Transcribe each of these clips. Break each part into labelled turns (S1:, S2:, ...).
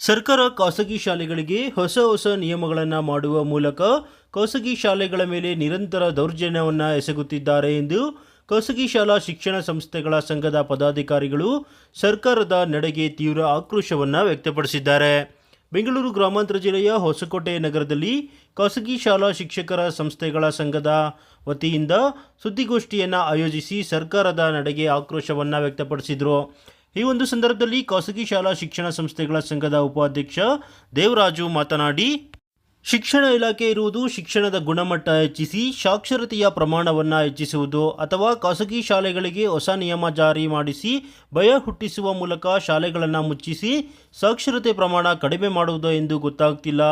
S1: ಸರ್ಕಾರ ಖಾಸಗಿ ಶಾಲೆಗಳಿಗೆ ಹೊಸ ಹೊಸ ನಿಯಮಗಳನ್ನು ಮಾಡುವ ಮೂಲಕ ಖಾಸಗಿ ಶಾಲೆಗಳ ಮೇಲೆ ನಿರಂತರ ದೌರ್ಜನ್ಯವನ್ನು ಎಸಗುತ್ತಿದ್ದಾರೆ ಎಂದು ಖಾಸಗಿ ಶಾಲಾ ಶಿಕ್ಷಣ ಸಂಸ್ಥೆಗಳ ಸಂಘದ ಪದಾಧಿಕಾರಿಗಳು ಸರ್ಕಾರದ ನಡೆಗೆ ತೀವ್ರ ಆಕ್ರೋಶವನ್ನು ವ್ಯಕ್ತಪಡಿಸಿದ್ದಾರೆ. ಬೆಂಗಳೂರು ಗ್ರಾಮಾಂತರ ಜಿಲ್ಲೆಯ ಹೊಸಕೋಟೆ ನಗರದಲ್ಲಿ ಖಾಸಗಿ ಶಾಲಾ ಶಿಕ್ಷಕರ ಸಂಸ್ಥೆಗಳ ಸಂಘದ ವತಿಯಿಂದ ಸುದ್ದಿಗೋಷ್ಠಿಯನ್ನು ಆಯೋಜಿಸಿ ಸರ್ಕಾರದ ನಡೆಗೆ ಆಕ್ರೋಶವನ್ನು ವ್ಯಕ್ತಪಡಿಸಿದರು. ಈ ಒಂದು ಸಂದರ್ಭದಲ್ಲಿ ಖಾಸಗಿ ಶಾಲಾ ಶಿಕ್ಷಣ ಸಂಸ್ಥೆಗಳ ಸಂಘದ ಉಪಾಧ್ಯಕ್ಷ ದೇವರಾಜು ಮಾತನಾಡಿ, ಶಿಕ್ಷಣ ಇಲಾಖೆ ಇರುವುದು ಶಿಕ್ಷಣದ ಗುಣಮಟ್ಟ ಹೆಚ್ಚಿಸಿ, ಸಾಕ್ಷರತೆಯ ಪ್ರಮಾಣವನ್ನು ಹೆಚ್ಚಿಸುವುದು ಅಥವಾ ಖಾಸಗಿ ಶಾಲೆಗಳಿಗೆ ಹೊಸ ನಿಯಮ ಜಾರಿ ಮಾಡಿಸಿ, ಭಯ ಹುಟ್ಟಿಸುವ ಮೂಲಕ ಶಾಲೆಗಳನ್ನು ಮುಚ್ಚಿಸಿ, ಸಾಕ್ಷರತೆ ಪ್ರಮಾಣ ಕಡಿಮೆ ಮಾಡುವುದು ಎಂದು ಗೊತ್ತಾಗ್ತಿಲ್ಲ.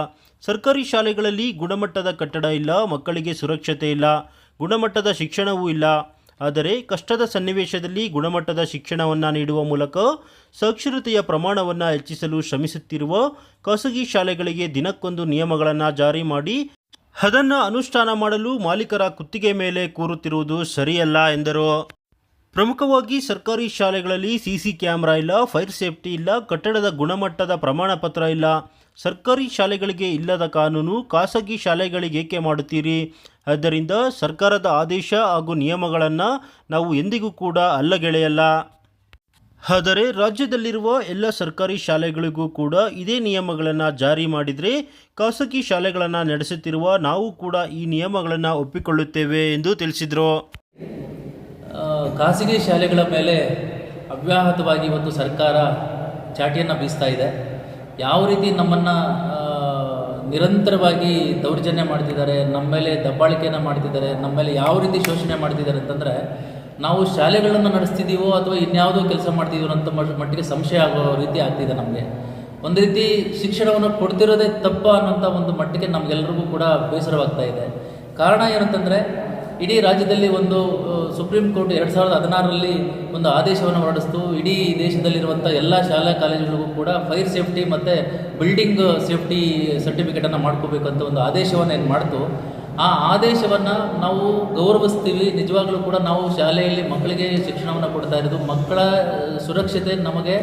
S1: ಸರ್ಕಾರಿ ಶಾಲೆಗಳಲ್ಲಿ ಗುಣಮಟ್ಟದ ಕಟ್ಟಡ ಇಲ್ಲ, ಮಕ್ಕಳಿಗೆ ಸುರಕ್ಷತೆ ಇಲ್ಲ, ಗುಣಮಟ್ಟದ ಶಿಕ್ಷಣವೂ ಇಲ್ಲ. ಆದರೆ ಕಷ್ಟದ ಸನ್ನಿವೇಶದಲ್ಲಿ ಗುಣಮಟ್ಟದ ಶಿಕ್ಷಣವನ್ನು ನೀಡುವ ಮೂಲಕ ಸಾಕ್ಷರತೆಯ ಪ್ರಮಾಣವನ್ನು ಹೆಚ್ಚಿಸಲು ಶ್ರಮಿಸುತ್ತಿರುವ ಖಾಸಗಿ ಶಾಲೆಗಳಿಗೆ ದಿನಕ್ಕೊಂದು ನಿಯಮಗಳನ್ನು ಜಾರಿ ಮಾಡಿ ಅದನ್ನು ಅನುಷ್ಠಾನ ಮಾಡಲು ಮಾಲೀಕರ ಕುತ್ತಿಗೆ ಮೇಲೆ ಕೂರುತ್ತಿರುವುದು ಸರಿಯಲ್ಲ ಎಂದರು. ಪ್ರಮುಖವಾಗಿ ಸರ್ಕಾರಿ ಶಾಲೆಗಳಲ್ಲಿ ಸಿಸಿ ಕ್ಯಾಮೆರಾ ಇಲ್ಲ, ಫೈರ್ ಸೇಫ್ಟಿ ಇಲ್ಲ, ಕಟ್ಟಡದ ಗುಣಮಟ್ಟದ ಪ್ರಮಾಣ ಪತ್ರ ಇಲ್ಲ. ಸರ್ಕಾರಿ ಶಾಲೆಗಳಿಗೆ ಇಲ್ಲದ ಕಾನೂನು ಖಾಸಗಿ ಶಾಲೆಗಳಿಗೆ ಏಕೆ ಮಾಡುತ್ತೀರಿ? ಆದ್ದರಿಂದ ಸರ್ಕಾರದ ಆದೇಶ ಹಾಗೂ ನಿಯಮಗಳನ್ನು ನಾವು ಎಂದಿಗೂ ಕೂಡ ಅಲ್ಲಗೆಳೆಯಲ್ಲ. ಆದರೆ ರಾಜ್ಯದಲ್ಲಿರುವ ಎಲ್ಲ ಸರ್ಕಾರಿ ಶಾಲೆಗಳಿಗೂ ಕೂಡ ಇದೇ ನಿಯಮಗಳನ್ನು ಜಾರಿ ಮಾಡಿದರೆ ಖಾಸಗಿ ಶಾಲೆಗಳನ್ನು ನಡೆಸುತ್ತಿರುವ ನಾವು ಕೂಡ ಈ ನಿಯಮಗಳನ್ನು ಒಪ್ಪಿಕೊಳ್ಳುತ್ತೇವೆ ಎಂದು ತಿಳಿಸಿದರು.
S2: ಖಾಸಗಿ ಶಾಲೆಗಳ ಮೇಲೆ ಅವ್ಯಾಹತವಾಗಿ ಇವತ್ತು ಸರ್ಕಾರ ಚಾಟಿಯನ್ನು ಬೀಸ್ತಾ ಇದೆ. ಯಾವ ರೀತಿ ನಮ್ಮನ್ನು ನಿರಂತರವಾಗಿ ದೌರ್ಜನ್ಯ ಮಾಡ್ತಿದ್ದಾರೆ, ನಮ್ಮ ಮೇಲೆ ದಬ್ಬಾಳಿಕೆಯನ್ನು ಮಾಡ್ತಿದ್ದಾರೆ, ನಮ್ಮ ಮೇಲೆ ಯಾವ ರೀತಿ ಶೋಷಣೆ ಮಾಡ್ತಿದ್ದಾರೆ ಅಂತಂದರೆ, ನಾವು ಶಾಲೆಗಳನ್ನು ನಡೆಸ್ತಿದ್ದೀವೋ ಅಥವಾ ಇನ್ಯಾವುದೋ ಕೆಲಸ ಮಾಡ್ತಿದ್ದೀವೋ ಅಂತ ಮಟ್- ಮಟ್ಟಿಗೆ ಸಂಶಯ ಆಗೋ ರೀತಿ ಆಗ್ತಿದೆ ನಮಗೆ. ಒಂದು ರೀತಿ ಶಿಕ್ಷಣವನ್ನು ಕೊಡ್ತಿರೋದೇ ತಪ್ಪ ಅನ್ನೋಂಥ ಒಂದು ಮಟ್ಟಿಗೆ ನಮಗೆಲ್ಲರಿಗೂ ಕೂಡ ಬೇಸರವಾಗ್ತಾ ಇದೆ. ಕಾರಣ ಏನಂತಂದರೆ, ಇಡೀ ರಾಜ್ಯದಲ್ಲಿ ಒಂದು ಸುಪ್ರೀಂ ಕೋರ್ಟ್ ಎರಡು ಸಾವಿರದ ಹದಿನಾರರಲ್ಲಿ ಒಂದು ಆದೇಶವನ್ನು ಹೊರಡಿಸ್ತು. ಇಡೀ ದೇಶದಲ್ಲಿರುವಂಥ ಎಲ್ಲ ಶಾಲಾ ಕಾಲೇಜುಗಳಿಗೂ ಕೂಡ ಫೈರ್ ಸೇಫ್ಟಿ ಮತ್ತು ಬಿಲ್ಡಿಂಗ್ ಸೇಫ್ಟಿ ಸರ್ಟಿಫಿಕೇಟನ್ನು ಅಂತ ಒಂದು ಆದೇಶವನ್ನು ಏನು ಮಾಡ್ತು. ಆ ಆದೇಶವನ್ನು ನಾವು ಗೌರವಿಸ್ತೀವಿ. ನಿಜವಾಗ್ಲೂ ಕೂಡ ನಾವು ಶಾಲೆಯಲ್ಲಿ ಮಕ್ಕಳಿಗೆ ಶಿಕ್ಷಣವನ್ನು ಕೊಡ್ತಾ ಇರೋದು. ಮಕ್ಕಳ ಸುರಕ್ಷತೆ ನಮಗೆ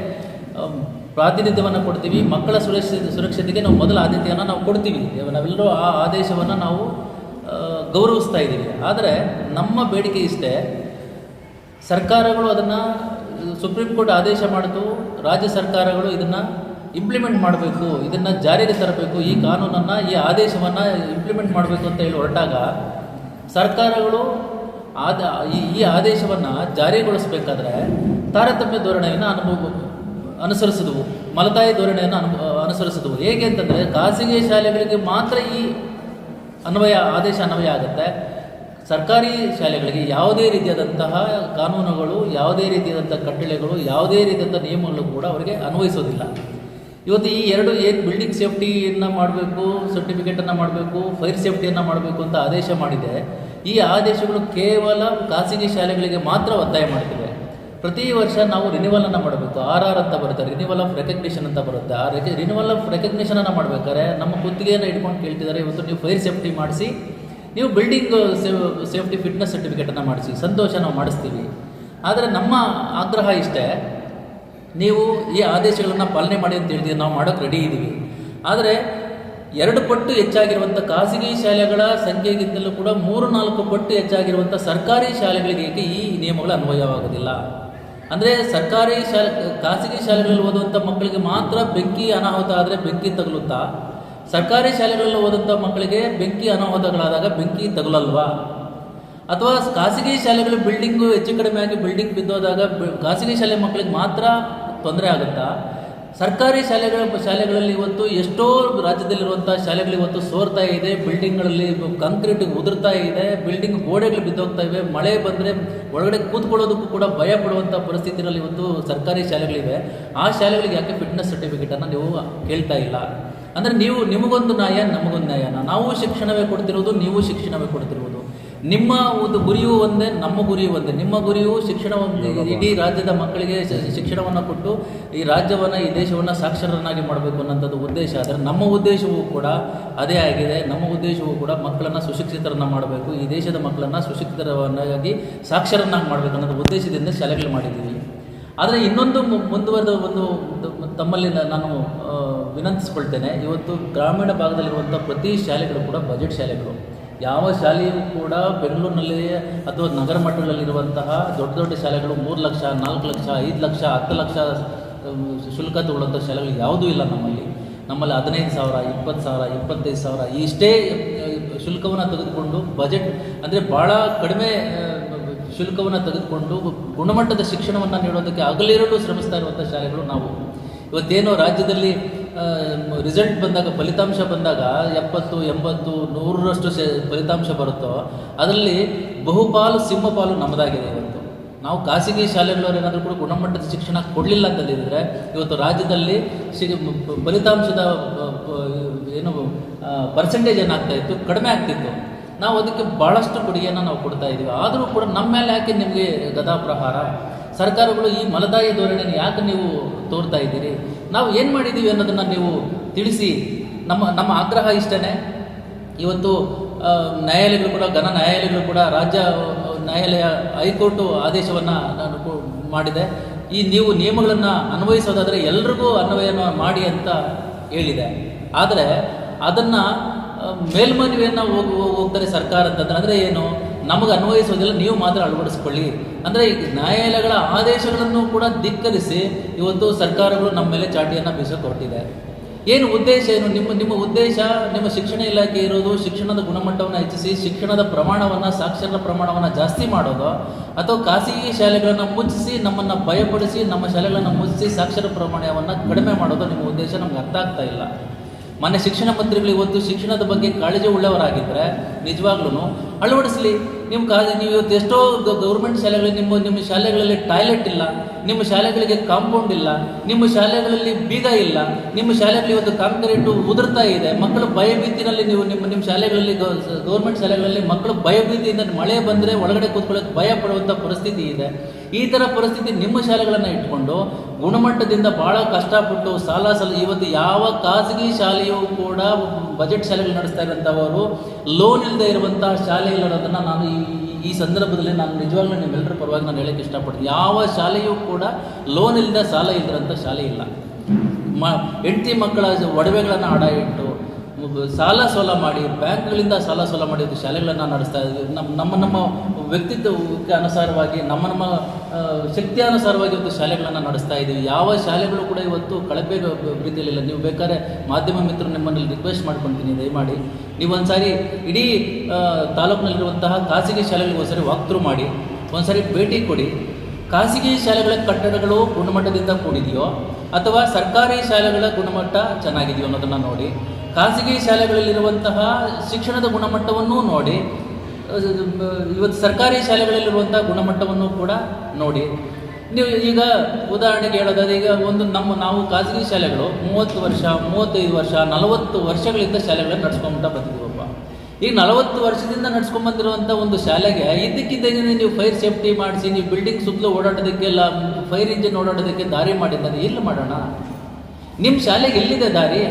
S2: ಪ್ರಾತಿನಿಧ್ಯವನ್ನು ಕೊಡ್ತೀವಿ. ಮಕ್ಕಳ ಸುರಕ್ಷ, ಸುರಕ್ಷತೆಗೆ ನಾವು ಮೊದಲ ಆದ್ಯತೆಯನ್ನು ನಾವು ಕೊಡ್ತೀವಿ. ನಾವೆಲ್ಲರೂ ಆ ಆದೇಶವನ್ನು ನಾವು ಗೌರವಿಸ್ತಾ ಇದ್ದೀವಿ. ಆದರೆ ನಮ್ಮ ಬೇಡಿಕೆ ಇಷ್ಟೇ, ಸರ್ಕಾರಗಳು ಅದನ್ನು ಸುಪ್ರೀಂ ಕೋರ್ಟ್ ಆದೇಶ ಮಾಡಿತು, ರಾಜ್ಯ ಸರ್ಕಾರಗಳು ಇದನ್ನು ಇಂಪ್ಲಿಮೆಂಟ್ ಮಾಡಬೇಕು, ಇದನ್ನು ಜಾರಿಗೆ ತರಬೇಕು, ಈ ಕಾನೂನನ್ನು, ಈ ಆದೇಶವನ್ನು ಇಂಪ್ಲಿಮೆಂಟ್ ಮಾಡಬೇಕು ಅಂತ ಹೇಳಿ ಹೊರಟಾಗ ಸರ್ಕಾರಗಳು ಆದ, ಈ ಆದೇಶವನ್ನು ಜಾರಿಗೊಳಿಸಬೇಕಾದ್ರೆ ತಾರತಮ್ಯ ಧೋರಣೆಯನ್ನು ಅನುಭವ, ಅನುಸರಿಸಿದವು, ಮಲತಾಯಿ ಧೋರಣೆಯನ್ನು ಅನು ಅನುಸರಿಸಿದವು. ಹೇಗೆ ಅಂತಂದರೆ ಖಾಸಗಿ ಶಾಲೆಗಳಿಗೆ ಮಾತ್ರ ಈ ಅನ್ವಯ, ಆದೇಶ ಅನ್ವಯ ಆಗುತ್ತೆ. ಸರ್ಕಾರಿ ಶಾಲೆಗಳಿಗೆ ಯಾವುದೇ ರೀತಿಯಾದಂತಹ ಕಾನೂನುಗಳು, ಯಾವುದೇ ರೀತಿಯಾದಂಥ ಕಟ್ಟಳೆಗಳು, ಯಾವುದೇ ರೀತಿಯಾದಂಥ ನಿಯಮಗಳು ಕೂಡ ಅವರಿಗೆ ಅನ್ವಯಿಸೋದಿಲ್ಲ. ಇವತ್ತು ಈ ಎರಡು ಏನು ಬಿಲ್ಡಿಂಗ್ ಸೇಫ್ಟಿಯನ್ನು ಮಾಡಬೇಕು ಸರ್ಟಿಫಿಕೇಟನ್ನು ಮಾಡಬೇಕು ಫೈರ್ ಸೇಫ್ಟಿಯನ್ನು ಮಾಡಬೇಕು ಅಂತ ಆದೇಶ ಮಾಡಿದೆ, ಈ ಆದೇಶಗಳು ಕೇವಲ ಖಾಸಗಿ ಶಾಲೆಗಳಿಗೆ ಮಾತ್ರ ಒತ್ತಾಯ ಮಾಡ್ತಿವೆ ಪ್ರತಿ ವರ್ಷ ನಾವು ರಿನಿವಲನ್ನು ಮಾಡಬೇಕು. ಆರ್ ಆರ್ ಅಂತ ಬರುತ್ತೆ ರಿನಿವಲ್ ಆಫ್ ರೆಕಗ್ನಿಷನ್ ಅಂತ ಬರುತ್ತೆ. ಆ ರೆಕ ರಿನಿವಲ್ ಆಫ್ ರೆಕಗ್ನಿಷನನ್ನು ಮಾಡ್ಬೇಕಾದ್ರೆ ನಮ್ಮ ಕುತ್ತಿಗೆಯನ್ನು ಇಟ್ಕೊಂಡು ಕೇಳ್ತಿದ್ದಾರೆ, ಇವತ್ತು ನೀವು ಫೈರ್ ಸೇಫ್ಟಿ ಮಾಡಿಸಿ, ನೀವು ಬಿಲ್ಡಿಂಗ್ ಸೇಫ್ಟಿ ಫಿಟ್ನೆಸ್ ಸರ್ಟಿಫಿಕೇಟನ್ನು ಮಾಡಿಸಿ, ಸಂತೋಷ ನಾವು ಮಾಡಿಸ್ತೀವಿ. ಆದರೆ ನಮ್ಮ ಆಗ್ರಹ ಇಷ್ಟೇ, ನೀವು ಈ ಆದೇಶಗಳನ್ನು ಪಾಲನೆ ಮಾಡಿ ಅಂತ ಹೇಳ್ತೀವಿ, ನಾವು ಮಾಡೋಕ್ಕೆ ರೆಡಿ ಇದ್ದೀವಿ ಆದರೆ ಎರಡು ಪಟ್ಟು ಹೆಚ್ಚಾಗಿರುವಂಥ ಖಾಸಗಿ ಶಾಲೆಗಳ ಸಂಖ್ಯೆಗಿಂತಲೂ ಕೂಡ ಮೂರು ನಾಲ್ಕು ಪಟ್ಟು ಹೆಚ್ಚಾಗಿರುವಂಥ ಸರ್ಕಾರಿ ಶಾಲೆಗಳಿಗೆ ಈ ನಿಯಮಗಳು ಅನ್ವಯವಾಗೋದಿಲ್ಲ? ಅಂದರೆ ಸರ್ಕಾರಿ ಶಾಲೆ, ಖಾಸಗಿ ಶಾಲೆಗಳಲ್ಲಿ ಓದುವಂಥ ಮಕ್ಕಳಿಗೆ ಮಾತ್ರ ಬೆಂಕಿ ಅನಾಹುತ ಆದರೆ ಬೆಂಕಿ ತಗಲುತ್ತಾ? ಸರ್ಕಾರಿ ಶಾಲೆಗಳಲ್ಲಿ ಓದುವಂಥ ಮಕ್ಕಳಿಗೆ ಬೆಂಕಿ ಅನಾಹುತಗಳಾದಾಗ ಬೆಂಕಿ ತಗಲಲ್ವಾ? ಅಥವಾ ಖಾಸಗಿ ಶಾಲೆಗಳು ಬಿಲ್ಡಿಂಗು ಹೆಚ್ಚು ಕಡಿಮೆ ಆಗಿ ಬಿಲ್ಡಿಂಗ್ ಬಿದ್ದೋದಾಗ ಖಾಸಗಿ ಶಾಲೆ ಮಕ್ಕಳಿಗೆ ಮಾತ್ರ ತೊಂದರೆ ಆಗುತ್ತಾ? ಸರ್ಕಾರಿ ಶಾಲೆಗಳ ಶಾಲೆಗಳಲ್ಲಿ ಇವತ್ತು ಎಷ್ಟೋ ರಾಜ್ಯದಲ್ಲಿರುವಂಥ ಶಾಲೆಗಳು ಇವತ್ತು ಸೋರ್ತಾ ಇದೆ, ಬಿಲ್ಡಿಂಗ್ಗಳಲ್ಲಿ ಕಾಂಕ್ರೀಟ್ ಉದುರ್ತಾ ಇದೆ, ಬಿಲ್ಡಿಂಗ್ ಗೋಡೆಗಳು ಬಿದ್ದೋಗ್ತಾ ಇವೆ, ಮಳೆ ಬಂದರೆ ಒಳಗಡೆ ಕೂತ್ಕೊಳ್ಳೋದಕ್ಕೂ ಕೂಡ ಭಯ ಪಡುವಂಥ ಪರಿಸ್ಥಿತಿನಲ್ಲಿ ಇವತ್ತು ಸರ್ಕಾರಿ ಶಾಲೆಗಳಿವೆ. ಆ ಶಾಲೆಗಳಿಗೆ ಯಾಕೆ ಫಿಟ್ನೆಸ್ ಸರ್ಟಿಫಿಕೇಟನ್ನು ನೀವು ಕೇಳ್ತಾ ಇಲ್ಲ? ಅಂದರೆ ನೀವು ನಿಮಗೊಂದು ನ್ಯಾಯ, ನಮಗೊಂದು ನ್ಯಾಯನ. ನಾವು ಶಿಕ್ಷಣವೇ ಕೊಡ್ತಿರೋದು, ನೀವು ಶಿಕ್ಷಣವೇ ಕೊಡ್ತಿರುವುದು ನಿಮ್ಮ ಒಂದು ಗುರಿಯೂ ಒಂದೇ ನಮ್ಮ ಗುರಿಯೂ ಒಂದೇ. ನಿಮ್ಮ ಗುರಿಯು ಶಿಕ್ಷಣ ಇಡೀ ರಾಜ್ಯದ ಮಕ್ಕಳಿಗೆ ಶಿಕ್ಷಣವನ್ನು ಕೊಟ್ಟು ಈ ರಾಜ್ಯವನ್ನು ಈ ದೇಶವನ್ನು ಸಾಕ್ಷರರನ್ನಾಗಿ ಮಾಡಬೇಕು ಅನ್ನೋಂಥದ್ದು ಉದ್ದೇಶ. ಆದರೆ ನಮ್ಮ ಉದ್ದೇಶವೂ ಕೂಡ ಅದೇ ಆಗಿದೆ. ನಮ್ಮ ಉದ್ದೇಶವೂ ಕೂಡ ಮಕ್ಕಳನ್ನು ಸುಶಿಕ್ಷಿತರನ್ನು ಮಾಡಬೇಕು. ಈ ದೇಶದ ಮಕ್ಕಳನ್ನು ಸುಶಿಕ್ಷಿತರನ್ನಾಗಿ ಸಾಕ್ಷರನ್ನಾಗಿ ಮಾಡಬೇಕು ಅನ್ನೋದು ಉದ್ದೇಶದಿಂದ ಶಾಲೆಗಳು ಮಾಡಿದ್ದೀವಿ. ಆದರೆ ಇನ್ನೊಂದು ಮುಂದುವರೆದ ಒಂದು ತಮ್ಮಲ್ಲಿ ನಾನು ವಿನಂತಿಸ್ಕೊಳ್ತೇನೆ. ಇವತ್ತು ಗ್ರಾಮೀಣ ಭಾಗದಲ್ಲಿರುವಂಥ ಪ್ರತಿ ಶಾಲೆಗಳು ಕೂಡ ಬಜೆಟ್ ಶಾಲೆಗಳು. ಯಾವ ಶಾಲೆಯೂ ಕೂಡ ಬೆಂಗಳೂರಿನಲ್ಲಿ ಅಥವಾ ನಗರ ಮಟ್ಟದಲ್ಲಿರುವಂತಹ ದೊಡ್ಡ ದೊಡ್ಡ ಶಾಲೆಗಳು ಮೂರು ಲಕ್ಷ, ನಾಲ್ಕು ಲಕ್ಷ, ಐದು ಲಕ್ಷ, ಹತ್ತು ಲಕ್ಷ ಶುಲ್ಕ ತಗೊಳ್ಳುವಂಥ ಶಾಲೆಗಳು ಯಾವುದೂ ಇಲ್ಲ ನಮ್ಮಲ್ಲಿ. ನಮ್ಮಲ್ಲಿ ಹದಿನೈದು ಸಾವಿರ, ಇಪ್ಪತ್ತು ಸಾವಿರ, ಇಪ್ಪತ್ತೈದು ಸಾವಿರ, ಇಷ್ಟೇ ಶುಲ್ಕವನ್ನು ತೆಗೆದುಕೊಂಡು ಬಜೆಟ್ ಅಂದರೆ ಭಾಳ ಕಡಿಮೆ ಶುಲ್ಕವನ್ನು ತೆಗೆದುಕೊಂಡು ಗುಣಮಟ್ಟದ ಶಿಕ್ಷಣವನ್ನು ನೀಡೋದಕ್ಕೆ ಹಗಲಿರಲು ಶ್ರಮಿಸ್ತಾ ಇರುವಂಥ ಶಾಲೆಗಳು ನಾವು. ಇವತ್ತೇನೋ ರಾಜ್ಯದಲ್ಲಿ ರಿಸಲ್ಟ್ ಬಂದಾಗ, ಫಲಿತಾಂಶ ಬಂದಾಗ ಎಪ್ಪತ್ತು, ಎಂಬತ್ತು, ನೂರರಷ್ಟು ಫಲಿತಾಂಶ ಬರುತ್ತೋ, ಅದರಲ್ಲಿ ಬಹುಪಾಲು ಸಿಂಹಪಾಲು ನಮ್ಮದಾಗಿದೆ ಇವತ್ತು. ನಾವು ಖಾಸಗಿ ಶಾಲೆಗಳವ್ರು ಏನಾದರೂ ಕೂಡ ಗುಣಮಟ್ಟದ ಶಿಕ್ಷಣ ಕೊಡಲಿಲ್ಲ ಅಂತಂದಿದ್ರೆ, ಇವತ್ತು ರಾಜ್ಯದಲ್ಲಿ ಫಲಿತಾಂಶದ ಏನು ಪರ್ಸೆಂಟೇಜ್ ಏನಾಗ್ತಾ ಇತ್ತು, ಕಡಿಮೆ ಆಗ್ತಿತ್ತು. ನಾವು ಅದಕ್ಕೆ ಭಾಳಷ್ಟು ಕೊಡುಗೆಯನ್ನು ನಾವು ಕೊಡ್ತಾ ಇದ್ದೀವಿ. ಆದರೂ ಕೂಡ ನಮ್ಮ ಮೇಲೆ ಯಾಕೆ ನಿಮಗೆ ಗದಾ ಪ್ರಹಾರ? ಸರ್ಕಾರಗಳು ಈ ಮಲದಾಯಿ ಧೋರಣೆಯನ್ನು ಯಾಕೆ ನೀವು ತೋರ್ತಾ ಇದ್ದೀರಿ? ನಾವು ಏನು ಮಾಡಿದ್ದೀವಿ ಅನ್ನೋದನ್ನು ನೀವು ತಿಳಿಸಿ. ನಮ್ಮ ನಮ್ಮ ಆಗ್ರಹ ಇಷ್ಟೇ ಇವತ್ತು ನ್ಯಾಯಾಲಯಗಳು ಕೂಡ, ಘನ ನ್ಯಾಯಾಲಯಗಳು ಕೂಡ ರಾಜ್ಯ, ನ್ಯಾಯಾಲಯ ಹೈಕೋರ್ಟು ಆದೇಶವನ್ನು ನಾನು ಮಾಡಿದೆ. ಈ ನೀವು ನಿಯಮಗಳನ್ನು ಅನ್ವಯಿಸೋದಾದರೆ ಎಲ್ರಿಗೂ ಅನ್ವಯನ ಮಾಡಿ ಅಂತ ಹೇಳಿದೆ. ಆದರೆ ಅದನ್ನು ಮೇಲ್ಮನವಿಯನ್ನು ಹೋಗಿ, ಹೋಗ್ತಾರೆ ಸರ್ಕಾರ ಅಂತಂದ್ರೆ, ಅಂದರೆ ಏನು? ನಮಗೆ ಅನ್ವಯಿಸುವುದಿಲ್ಲ, ನೀವು ಮಾತ್ರ ಅಳವಡಿಸ್ಕೊಳ್ಳಿ. ಅಂದರೆ ನ್ಯಾಯಾಲಯಗಳ ಆದೇಶಗಳನ್ನು ಕೂಡ ಧಿಕ್ಕರಿಸಿ ಇವತ್ತು ಸರ್ಕಾರಗಳು ನಮ್ಮ ಮೇಲೆ ಚಾಟಿಯನ್ನು ಬೀಸೋಕೆ ಹೊರಟಿದೆ ಏನು ಉದ್ದೇಶ ಏನು? ನಿಮ್ಮ ನಿಮ್ಮ ಉದ್ದೇಶ, ನಿಮ್ಮ ಶಿಕ್ಷಣ ಇಲಾಖೆ ಇರೋದು ಶಿಕ್ಷಣದ ಗುಣಮಟ್ಟವನ್ನು ಹೆಚ್ಚಿಸಿ, ಶಿಕ್ಷಣದ ಪ್ರಮಾಣವನ್ನು ಸಾಕ್ಷರರ ಪ್ರಮಾಣವನ್ನು ಜಾಸ್ತಿ ಮಾಡೋದು, ಅಥವಾ ಖಾಸಗಿ ಶಾಲೆಗಳನ್ನು ಮುಚ್ಚಿಸಿ, ನಮ್ಮನ್ನು ಭಯಪಡಿಸಿ, ನಮ್ಮ ಶಾಲೆಗಳನ್ನು ಮುಚ್ಚಿಸಿ ಸಾಕ್ಷರ ಪ್ರಮಾಣವನ್ನು ಕಡಿಮೆ ಮಾಡೋದು ನಿಮ್ಮ ಉದ್ದೇಶ ನಮ್ಗೆ ಅರ್ಥ ಆಗ್ತಾ ಇಲ್ಲ. ಮೊನ್ನೆ ಶಿಕ್ಷಣ ಮಂತ್ರಿಗಳು ಇವತ್ತು ಶಿಕ್ಷಣದ ಬಗ್ಗೆ ಕಾಳಜಿ ಉಳ್ಳವರಾಗಿದ್ದರೆ ನಿಜವಾಗ್ಲೂ ಅಳವಡಿಸಲಿ. ನಿಮ್ಮ ಕಾಲ ನೀವು ಇವತ್ತು ಎಷ್ಟೋ ಗೌರ್ಮೆಂಟ್ ಶಾಲೆಗಳಲ್ಲಿ ನಿಮ್ಮ ನಿಮ್ಮ ಶಾಲೆಗಳಲ್ಲಿ ಟಾಯ್ಲೆಟ್ ಇಲ್ಲ, ನಿಮ್ಮ ಶಾಲೆಗಳಿಗೆ ಕಾಂಪೌಂಡ್ ಇಲ್ಲ, ನಿಮ್ಮ ಶಾಲೆಗಳಲ್ಲಿ ಬೀಗ ಇಲ್ಲ, ನಿಮ್ಮ ಶಾಲೆಗಳಲ್ಲಿ ಇವತ್ತು ಕಾಂಕ್ರೀಟು ಉದುರ್ತಾ ಇದೆ, ಮಕ್ಕಳು ಭಯಭೀತಿನಲ್ಲಿ ನೀವು ನಿಮ್ಮ ನಿಮ್ಮ ಶಾಲೆಗಳಲ್ಲಿ ಗೌರ್ಮೆಂಟ್ ಶಾಲೆಗಳಲ್ಲಿ ಮಕ್ಕಳು ಭಯಭೀತಿಯಿಂದ ಮಳೆ ಬಂದರೆ ಒಳಗಡೆ ಕೂತ್ಕೊಳ್ಳೋಕೆ ಭಯ ಪಡುವಂಥ ಪರಿಸ್ಥಿತಿ ಇದೆ. ಈ ಥರ ಪರಿಸ್ಥಿತಿ ನಿಮ್ಮ ಶಾಲೆಗಳನ್ನು ಇಟ್ಕೊಂಡು ಗುಣಮಟ್ಟದಿಂದ ಭಾಳ ಕಷ್ಟಪಟ್ಟು ಸಾಲ ಸಲ ಇವತ್ತು ಯಾವ ಖಾಸಗಿ ಶಾಲೆಯೂ ಕೂಡ ಬಜೆಟ್ ಶಾಲೆಗಳು ನಡೆಸ್ತಾ ಇರುವಂಥವರು ಲೋನ್ ಇಲ್ಲದೆ ಇರುವಂಥ ಶಾಲೆ ನಾನು ಈ ಈ ಸಂದರ್ಭದಲ್ಲಿ ನಾನು ನಿಜವಾಗ್ಲೂ ನಿಮ್ಮೆಲ್ಲರ ಪರವಾಗಿ ನಾನು ಹೇಳಕ್ಕೆ ಇಷ್ಟಪಡ್ತೀನಿ. ಯಾವ ಶಾಲೆಯೂ ಕೂಡ ಲೋನ್ ಇಲ್ಲದೆ ಸಾಲ ಇಲ್ಲದಂಥ ಶಾಲೆ ಇಲ್ಲ. ಮ, ಹೆಂಡತಿ ಮಕ್ಕಳ ಒಡವೆಗಳನ್ನು ಅಡ ಇಟ್ಟು, ಸಾಲ ಸೋಲ ಮಾಡಿ, ಬ್ಯಾಂಕ್ಗಳಿಂದ ಸಾಲ ಸೋಲ ಮಾಡಿ ಇವತ್ತು ಶಾಲೆಗಳನ್ನು ನಡೆಸ್ತಾ ಇದ್ದೀವಿ ನಮ್ಮ ನಮ್ಮ ನಮ್ಮ ವ್ಯಕ್ತಿತ್ವಕ್ಕೆ ಅನುಸಾರವಾಗಿ ನಮ್ಮ ನಮ್ಮ ಶಕ್ತಿಯಾನುಸಾರವಾಗಿ ಇವತ್ತು ಶಾಲೆಗಳನ್ನು ನಡೆಸ್ತಾ ಇದ್ದೀವಿ ಯಾವ ಶಾಲೆಗಳು ಕೂಡ ಇವತ್ತು ಕಳಪೆ ರೀತಿಯಲ್ಲಿಲ್ಲ. ನೀವು ಬೇಕಾದ್ರೆ ಮಾಧ್ಯಮ ಮಿತ್ರರು ನಿಮ್ಮಲ್ಲಿ ರಿಕ್ವೆಸ್ಟ್ ಮಾಡ್ಕೊತೀನಿ ದಯಮಾಡಿ. ನೀವು ಒಂದ್ಸಾರಿ ಇಡೀ ಆ, ತಾಲೂಕಿನಲ್ಲಿರುವಂತಹ ಖಾಸಗಿ ಶಾಲೆಗಳಿಗೆ ವಾಕ್ ಥ್ರೂ ಮಾಡಿ ಒಂದ್ಸರಿ ಭೇಟಿ ಕೊಡಿ. ಖಾಸಗಿ ಶಾಲೆಗಳ ಕಟ್ಟಡಗಳು ಗುಣಮಟ್ಟದಿಂದ ಕೂಡಿದೆಯೋ ಅಥವಾ ಸರ್ಕಾರಿ ಶಾಲೆಗಳ ಗುಣಮಟ್ಟ ಚೆನ್ನಾಗಿದೆಯೋ ಅನ್ನೋದನ್ನು ನೋಡಿ. ಖಾಸಗಿ ಶಾಲೆಗಳಲ್ಲಿರುವಂತಹ ಶಿಕ್ಷಣದ ಗುಣಮಟ್ಟವನ್ನು ನೋಡಿ. ಇವತ್ತು ಸರ್ಕಾರಿ ಶಾಲೆಗಳಲ್ಲಿರುವಂಥ ಗುಣಮಟ್ಟವನ್ನು ಕೂಡ ನೋಡಿ. ನೀವು ಈಗ ಉದಾಹರಣೆಗೆ ಹೇಳೋದಾದ್ರೆ ಈಗ ಒಂದು ನಮ್ಮ ನಾವು ಖಾಸಗಿ ಶಾಲೆಗಳು ಮೂವತ್ತು ವರ್ಷ, ಮೂವತ್ತೈದು ವರ್ಷ, ನಲವತ್ತು ವರ್ಷಗಳಿಂದ ಶಾಲೆಗಳನ್ನು ನಡ್ಸ್ಕೊಂಬಿಟ್ಟ ಬಂದಿದ್ದೀವಪ್ಪ ಈಗ ನಲವತ್ತು ವರ್ಷದಿಂದ ನಡ್ಸ್ಕೊಂಬಂದಿರುವಂಥ ಒಂದು ಶಾಲೆಗೆ ಇದ್ದಕ್ಕಿದ್ದಂಗೆ ನೀವು ಫೈರ್ ಸೇಫ್ಟಿ ಮಾಡಿಸಿ, ನೀವು ಬಿಲ್ಡಿಂಗ್ ಸುತ್ತಲೂ ಓಡಾಡೋದಕ್ಕೆಲ್ಲ ಫೈರ್ ಇಂಜಿನ್ ಓಡಾಡೋದಕ್ಕೆ ದಾರಿ ಮಾಡಿದ್ದಾರೆ ಎಲ್ಲಿ ಮಾಡೋಣ? ನಿಮ್ಮ ಶಾಲೆಗೆ ಎಲ್ಲಿದೆ ದಾರಿ?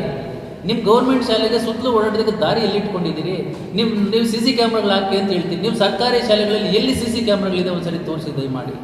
S2: ನಿಮ್ಮ ಗೌರ್ಮೆಂಟ್ ಶಾಲೆಗೆ ಸುತ್ತಲೂ ಓಡಾಡೋದಕ್ಕೆ ದಾರಿ ಎಲ್ಲಿ ಇಟ್ಕೊಂಡಿದ್ದೀರಿ? ನಿಮ್ಮ ನೀವು ಸಿ ಸಿ ಕ್ಯಾಮ್ರಾಗಳು ಹಾಕಿ ಅಂತ ಹೇಳ್ತೀನಿ. ನೀವು ಸರ್ಕಾರಿ ಶಾಲೆಗಳಲ್ಲಿ ಎಲ್ಲಿ ಸಿ ಸಿ ಕ್ಯಾಮ್ರಾಗಳಿದೆ ಒಂದ್ಸರಿ ತೋರಿಸಿ ದಯಮಾಡಿ.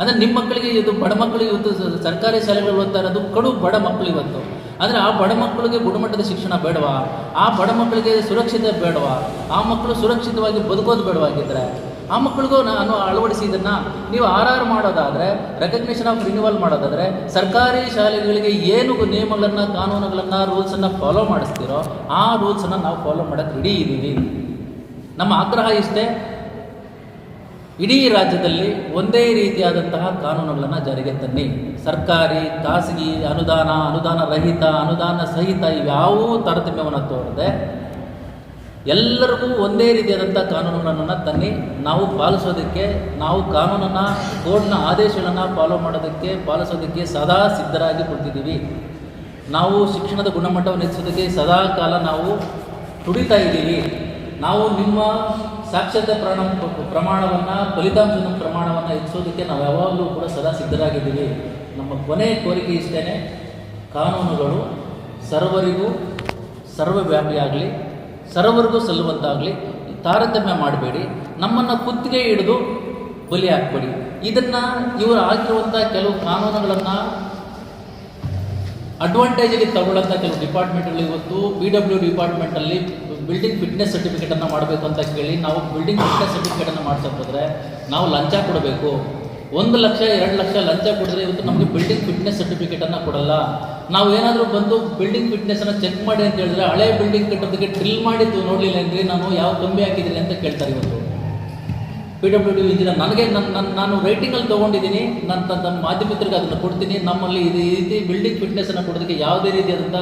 S2: ಅಂದರೆ ನಿಮ್ಮ ಮಕ್ಕಳಿಗೆ ಇದು ಬಡ ಮಕ್ಕಳಿಗೆ ಇವತ್ತು ಸರ್ಕಾರಿ ಶಾಲೆಗಳು ಓದ್ತಾ ಇರೋದು ಕಡು ಬಡ ಮಕ್ಕಳು ಇವತ್ತು. ಅಂದರೆ ಆ ಬಡ ಮಕ್ಕಳಿಗೆ ಗುಣಮಟ್ಟದ ಶಿಕ್ಷಣ ಬೇಡವಾ? ಆ ಬಡ ಮಕ್ಕಳಿಗೆ ಸುರಕ್ಷತೆ ಬೇಡವಾ? ಆ ಮಕ್ಕಳು ಸುರಕ್ಷಿತವಾಗಿ ಬದುಕೋದು ಬೇಡವಾಗಿದ್ದರೆ ಆ ಮಕ್ಕಳಿಗೂ ನಾನು ಅಳವಡಿಸಿ ಇದನ್ನು ನೀವು ಆರ್ ಆರ್ ಮಾಡೋದಾದರೆ ರೆಕಗ್ನಿಷನ್ ಆಫ್ ರಿನ್ಯೂವಲ್ ಮಾಡೋದಾದರೆ, ಸರ್ಕಾರಿ ಶಾಲೆಗಳಿಗೆ ಏನು ನಿಯಮಗಳನ್ನು, ಕಾನೂನುಗಳನ್ನು ರೂಲ್ಸನ್ನು ಫಾಲೋ ಮಾಡಿಸ್ತೀರೋ, ಆ ರೂಲ್ಸನ್ನು ನಾವು ಫಾಲೋ ಮಾಡೋಕ್ಕೆ ಇಡೀ ಇದ್ದೀವಿ ನಮ್ಮ ಆಗ್ರಹ ಇಷ್ಟೇ, ಇಡೀ ರಾಜ್ಯದಲ್ಲಿ ಒಂದೇ ರೀತಿಯಾದಂತಹ ಕಾನೂನುಗಳನ್ನು ಜಾರಿಗೆ ತನ್ನಿ. ಸರ್ಕಾರಿ, ಖಾಸಗಿ, ಅನುದಾನ ಅನುದಾನ ರಹಿತ, ಅನುದಾನ ಸಹಿತ ಇವ್ಯಾವೂ ತಾರತಮ್ಯವನ್ನು ತೋರದೆ ಎಲ್ಲರಿಗೂ ಒಂದೇ ರೀತಿಯಾದಂಥ ಕಾನೂನುಗಳನ್ನು ತನ್ನಿ ನಾವು ಪಾಲಿಸೋದಕ್ಕೆ, ನಾವು ಕಾನೂನನ್ನು ಕೋರ್ಟ್ನ ಆದೇಶಗಳನ್ನು ಫಾಲೋ ಮಾಡೋದಕ್ಕೆ, ಪಾಲಿಸೋದಕ್ಕೆ ಸದಾ ಸಿದ್ಧರಾಗಿ ಕೊಡ್ತಿದ್ದೀವಿ. ನಾವು ಶಿಕ್ಷಣದ ಗುಣಮಟ್ಟವನ್ನು ಹೆಚ್ಚಿಸೋದಕ್ಕೆ ಸದಾ ಕಾಲ ನಾವು ತುಡಿತಾ ಇದ್ದೀವಿ. ನಾವು ನಿಮ್ಮ ಸಾಕ್ಷರತೆ ಪ್ರಮಾಣ, ಪ್ರಮಾಣವನ್ನು, ಫಲಿತಾಂಶದ ಪ್ರಮಾಣವನ್ನು ಹೆಚ್ಚಿಸೋದಕ್ಕೆ ನಾವು ಯಾವಾಗಲೂ ಕೂಡ ಸದಾ ಸಿದ್ಧರಾಗಿದ್ದೀವಿ. ನಮ್ಮ ಕೊನೆಯ ಕೋರಿಕೆ ಇಷ್ಟೇ ಕಾನೂನುಗಳು ಸರ್ವರಿಗೂ ಸರ್ವವ್ಯಾಪಿಯಾಗಲಿ. ಸರ್ವರಿಗೂ ಸಲ್ಲುವಂತಾಗಲಿ, ತಾರತಮ್ಯ ಮಾಡಬೇಡಿ. ನಮ್ಮನ್ನು ಕುತ್ತಿಗೆ ಹಿಡಿದು ಬಲಿ ಹಾಕ್ಬೇಡಿ. ಇದನ್ನು ಇವರು ಹಾಕಿರುವಂಥ ಕೆಲವು ಕಾನೂನುಗಳನ್ನು ಅಡ್ವಾಂಟೇಜಲ್ಲಿ ತಗೊಳ್ಳೋಂಥ ಕೆಲವು ಡಿಪಾರ್ಟ್ಮೆಂಟ್ಗಳು ಇವತ್ತು ಬಿ ಡಬ್ಲ್ಯೂ ಡಿಪಾರ್ಟ್ಮೆಂಟಲ್ಲಿ ಬಿಲ್ಡಿಂಗ್ ಫಿಟ್ನೆಸ್ ಸರ್ಟಿಫಿಕೇಟನ್ನು ಮಾಡಬೇಕು ಅಂತ ಕೇಳಿ ನಾವು ಬಿಲ್ಡಿಂಗ್ ಫಿಟ್ನೆಸ್ ಸರ್ಟಿಫಿಕೇಟನ್ನು ಮಾಡ್ಸೋಕೆ ಹೋದರೆ ನಾವು ಲಂಚ ಕೊಡಬೇಕು. ಒಂದು ಲಕ್ಷ, ಎರಡು ಲಕ್ಷ ಲಂಚ ಕೊಡಿದ್ರೆ ಇವತ್ತು ನಮಗೆ ಬಿಲ್ಡಿಂಗ್ ಫಿಟ್ನೆಸ್ ಸರ್ಟಿಫಿಕೇಟನ್ನು ಕೊಡಲ್ಲ. ನಾವು ಏನಾದರೂ ಬಂದು ಬಿಲ್ಡಿಂಗ್ ಫಿಟ್ನೆಸ್ಸನ್ನು ಚೆಕ್ ಮಾಡಿ ಅಂತ ಹೇಳಿದ್ರೆ ಹಳೆ ಬಿಲ್ಡಿಂಗ್ ಕಟ್ಟೋದಕ್ಕೆ ಡ್ರಿಲ್ ಮಾಡಿದ್ದು ನೋಡಲಿಲ್ಲ ಅಂದರೆ ನಾನು ಯಾವ ಕಂಬಿ ಹಾಕಿದ್ದೀನಿ ಅಂತ ಕೇಳ್ತಾರೆ ಇವತ್ತು ಪಿ ಡಬ್ಲ್ಯೂ ಡಿ ಇಂಜಿನಿಯರ್ ನನಗೆ ನನ್ನ ನನ್ನ ನಾನು ರೈಟಿಂಗಲ್ಲಿ ತೊಗೊಂಡಿದ್ದೀನಿ. ನನ್ನ ನಮ್ಮ ಮಾಧ್ಯಮಿಕರಿಗೆ ಅದನ್ನು ಕೊಡ್ತೀನಿ. ನಮ್ಮಲ್ಲಿ ಇದು ರೀತಿ ಬಿಲ್ಡಿಂಗ್ ಫಿಟ್ನೆಸ್ಸನ್ನು ಕೊಡೋದಕ್ಕೆ ಯಾವುದೇ ರೀತಿಯಾದಂಥ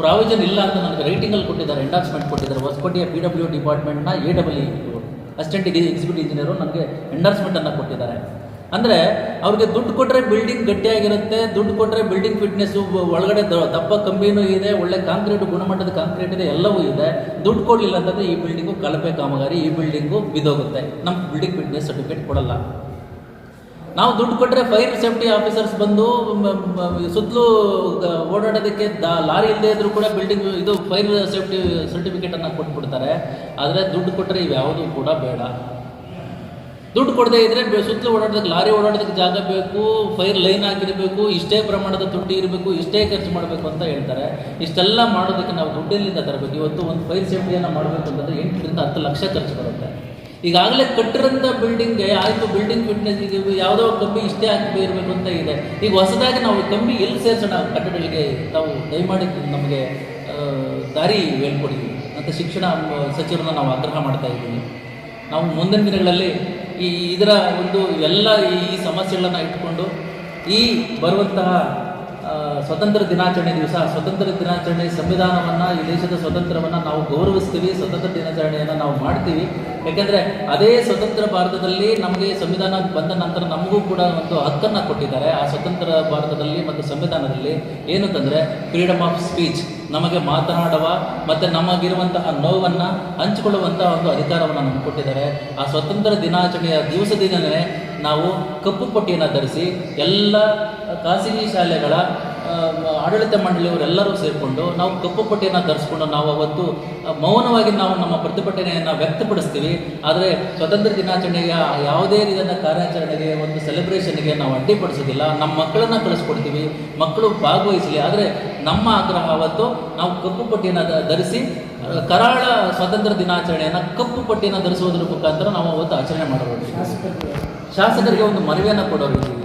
S2: ಪ್ರಾವಿಷನ್ ಇಲ್ಲ ಅಂತ ನನಗೆ ರೈಟಿಂಗಲ್ಲಿ ಕೊಟ್ಟಿದ್ದಾರೆ ಎಂಡಾರ್ಸ್ಮೆಂಟ್ ಕೊಟ್ಟಿದ್ದಾರೆ. ಹೊಸಕೋಟೆಯ ಪಿ ಡಬ್ಲ್ಯೂ ಡಿಪಾರ್ಟ್ಮೆಂಟ್ನ A W assistant executive engineer ನನಗೆ ಎಂಡಾರ್ಸ್ಮೆಂಟನ್ನು ಕೊಟ್ಟಿದ್ದಾರೆ. ಅಂದರೆ ಅವ್ರಿಗೆ ದುಡ್ಡು ಕೊಟ್ಟರೆ ಬಿಲ್ಡಿಂಗ್ ಗಟ್ಟಿಯಾಗಿರುತ್ತೆ, ದುಡ್ಡು ಕೊಟ್ಟರೆ ಬಿಲ್ಡಿಂಗ್ ಫಿಟ್ನೆಸ್ಸು ಒಳಗಡೆ ದಪ್ಪ ಕಂಬಿನೂ ಇದೆ, ಒಳ್ಳೆ ಕಾಂಕ್ರೀಟ್ ಗುಣಮಟ್ಟದ ಕಾಂಕ್ರೀಟ್ ಇದೆ, ಎಲ್ಲವೂ ಇದೆ. ದುಡ್ಡು ಕೊಡಲಿಲ್ಲ ಅಂತಂದರೆ ಈ ಬಿಲ್ಡಿಂಗು ಕಳಪೆ ಕಾಮಗಾರಿ, ಈ ಬಿಲ್ಡಿಂಗು ಬಿದೋಗುತ್ತೆ ನಮ್ಮ ಬಿಲ್ಡಿಂಗ್ ಫಿಟ್ನೆಸ್ ಸರ್ಟಿಫಿಕೇಟ್ ಕೊಡಲ್ಲ. ನಾವು ದುಡ್ಡು ಕೊಟ್ಟರೆ ಫೈರ್ ಸೇಫ್ಟಿ ಆಫೀಸರ್ಸ್ ಬಂದು ಸುತ್ತಲೂ ಓಡಾಡೋದಕ್ಕೆ ಲಾರಿ ಇಲ್ಲದೆ ಇದ್ರೂ ಕೂಡ ಬಿಲ್ಡಿಂಗ್ ಇದು ಫೈರ್ ಸೇಫ್ಟಿ ಸರ್ಟಿಫಿಕೇಟನ್ನು ಕೊಟ್ಬಿಡ್ತಾರೆ. ಆದರೆ ದುಡ್ಡು ಕೊಟ್ಟರೆ ಇವ್ಯಾವುದೂ ಕೂಡ ಬೇಡ. ದುಡ್ಡು ಕೊಡದೇ ಇದ್ರೆ ಬೆ- ಸುತ್ತಲೂ ಓಡಾಡೋದಕ್ಕೆ ಲಾರಿ ಓಡಾಡೋದಕ್ಕೆ ಜಾಗ ಬೇಕು, ಫೈರ್ ಲೈನ್ ಆಗಿರಬೇಕು ಇಷ್ಟೇ ಪ್ರಮಾಣದ ದುಡ್ಡು ಇರಬೇಕು, ಇಷ್ಟೇ ಖರ್ಚು ಮಾಡಬೇಕು ಅಂತ ಹೇಳ್ತಾರೆ. ಇಷ್ಟೆಲ್ಲ ಮಾಡೋದಕ್ಕೆ ನಾವು ದುಡ್ಡಿನಿಂದ ತರಬೇಕು. ಇವತ್ತು ಒಂದು ಫೈರ್ ಸೇಫ್ಟಿಯನ್ನು ಮಾಡಬೇಕು ಅಂತಂದರೆ ಎಂಟರಿಂದ ಹತ್ತು ಲಕ್ಷ ಖರ್ಚು ಬರುತ್ತೆ. ಈಗಾಗಲೇ ಕಟ್ಟಿರೋಂಥ ಬಿಲ್ಡಿಂಗ್ಗೆ ಆಯಿತು, ಬಿಲ್ಡಿಂಗ್ ಫಿಟ್ನೆಸ್ ಈಗ ಯಾವುದೋ ಕಂಬಿ ಇಷ್ಟೇ ಹಾಕಿ ಇರಬೇಕು ಅಂತ ಇದೆ. ಈಗ ಹೊಸದಾಗಿ ನಾವು ಕಂಬಿ ಎಲ್ಲಿ ಸೇರಿಸೋಣ ಕಟ್ಟಡಗಳಿಗೆ ನಾವು ದಯಮಾಡಿ ನಮಗೆ ದಾರಿ ಹೇಳ್ಕೊಡಿ ಅಂತ ಶಿಕ್ಷಣ ಸಚಿವರನ್ನ ನಾವು ಆಗ್ರಹ ಮಾಡ್ತಾ ಇದ್ದೀವಿ. ನಾವು ಮುಂದಿನ ದಿನಗಳಲ್ಲಿ ಈ ಇದರ ಒಂದು ಎಲ್ಲ ಈ ಸಮಸ್ಯೆಗಳನ್ನು ಇಟ್ಕೊಂಡು ಈ ಬರುವಂತಹ ಸ್ವತಂತ್ರ ದಿನಾಚರಣೆ ದಿವಸ, ಸ್ವತಂತ್ರ ದಿನಾಚರಣೆ ಸಂವಿಧಾನವನ್ನು, ಈ ದೇಶದ ಸ್ವತಂತ್ರವನ್ನು ನಾವು ಗೌರವಿಸ್ತೀವಿ, ಸ್ವತಂತ್ರ ದಿನಾಚರಣೆಯನ್ನು ನಾವು ಮಾಡ್ತೀವಿ. ಯಾಕೆಂದರೆ ಅದೇ ಸ್ವತಂತ್ರ ಭಾರತದಲ್ಲಿ ನಮಗೆ ಸಂವಿಧಾನ ಬಂದ ನಂತರ ನಮಗೂ ಕೂಡ ಒಂದು ಹಕ್ಕನ್ನು ಕೊಟ್ಟಿದ್ದಾರೆ. ಆ ಸ್ವತಂತ್ರ ಭಾರತದಲ್ಲಿ ಮತ್ತು ಸಂವಿಧಾನದಲ್ಲಿ ಏನಂತಂದರೆ ಫ್ರೀಡಮ್ ಆಫ್ ಸ್ಪೀಚ್ ನಮಗೆ ಮಾತನಾಡುವ ಮತ್ತು ನಮಗಿರುವಂತಹ ನೋವನ್ನು ಹಂಚಿಕೊಳ್ಳುವಂಥ ಒಂದು ಅಧಿಕಾರವನ್ನು ನಮಗೆ ಕೊಟ್ಟಿದ್ದಾರೆ. ಆ ಸ್ವತಂತ್ರ ದಿನಾಚರಣೆಯ ದಿವಸದಿಂದಲೇ ನಾವು ಕಪ್ಪು ಪಟ್ಟಿಯನ್ನು ಧರಿಸಿ ಎಲ್ಲ ಖಾಸಗಿ ಶಾಲೆಗಳ ಆಡಳಿತ ಮಂಡಳಿಯವರೆಲ್ಲರೂ ಸೇರಿಕೊಂಡು ನಾವು ಕಪ್ಪು ಪಟ್ಟಿಯನ್ನು ಧರಿಸ್ಕೊಂಡು ನಾವು ಅವತ್ತು ಮೌನವಾಗಿ ನಾವು ನಮ್ಮ ಪ್ರತಿಭಟನೆಯನ್ನು ವ್ಯಕ್ತಪಡಿಸ್ತೀವಿ. ಆದರೆ ಸ್ವತಂತ್ರ ದಿನಾಚರಣೆಯ ಯಾವುದೇ ರೀತಿಯ ಕಾರ್ಯಾಚರಣೆಗೆ ಒಂದು ಸೆಲೆಬ್ರೇಷನ್ಗೆ ನಾವು ಅಡ್ಡಿಪಡಿಸೋದಿಲ್ಲ. ನಮ್ಮ ಮಕ್ಕಳನ್ನು ಕಳಿಸ್ಕೊಡ್ತೀವಿ. ಮಕ್ಕಳು ಭಾಗವಹಿಸಲಿ. ಆದರೆ ನಮ್ಮ ಆಗ್ರಹ ಅವತ್ತು ನಾವು ಕಪ್ಪು ಪಟ್ಟಿಯನ್ನು ಧರಿಸಿ ಕರಾಳ ಸ್ವಾತಂತ್ರ್ಯ ದಿನಾಚರಣೆಯನ್ನು ಕಪ್ಪು ಪಟ್ಟಿಯನ್ನು ಧರಿಸುವುದರ ಮುಖಾಂತರ ನಾವು ಅವತ್ತು ಆಚರಣೆ ಮಾಡಬಹುದು ಶಾಸಕರಿಗೆ ಒಂದು ಮನವಿಯನ್ನು ಕೊಡೋರಿದ್ದೀವಿ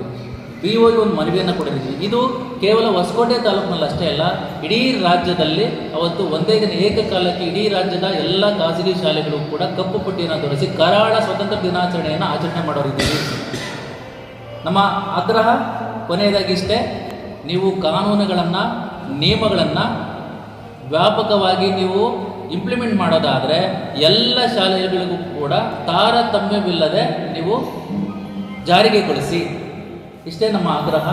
S2: ಬಿ ಒಗೆ ಒಂದು ಮನವಿಯನ್ನು ಕೊಡೋರಿದ್ದೀವಿ ಇದು ಕೇವಲ ಹೊಸಕೋಟೆ ತಾಲೂಕಿನಲ್ಲಿ ಅಷ್ಟೇ ಅಲ್ಲ, ಇಡೀ ರಾಜ್ಯದಲ್ಲಿ ಅವತ್ತು ಒಂದೇ ದಿನ ಏಕಕಾಲಕ್ಕೆ ಇಡೀ ರಾಜ್ಯದ ಎಲ್ಲ ಖಾಸಗಿ ಶಾಲೆಗಳು ಕೂಡ ಕಪ್ಪು ಪಟ್ಟಿಯನ್ನು ಧರಿಸಿ ಕರಾಳ ಸ್ವಾತಂತ್ರ್ಯ ದಿನಾಚರಣೆಯನ್ನು ಆಚರಣೆ ಮಾಡೋರಿದ್ದೀವಿ ನಮ್ಮ ಆಗ್ರಹ ಕೊನೆಯದಾಗಿ ಇಷ್ಟೇ, ನೀವು ಕಾನೂನುಗಳನ್ನು, ನಿಯಮಗಳನ್ನು ವ್ಯಾಪಕವಾಗಿ ನೀವು ಇಂಪ್ಲಿಮೆಂಟ್ ಮಾಡೋದಾದರೆ ಎಲ್ಲ ಶಾಲೆಗಳಿಗೂ ಕೂಡ ತಾರತಮ್ಯವಿಲ್ಲದೆ ನೀವು ಜಾರಿಗೆಗೊಳಿಸಿ ಇಷ್ಟೇ ನಮ್ಮ ಆಗ್ರಹ.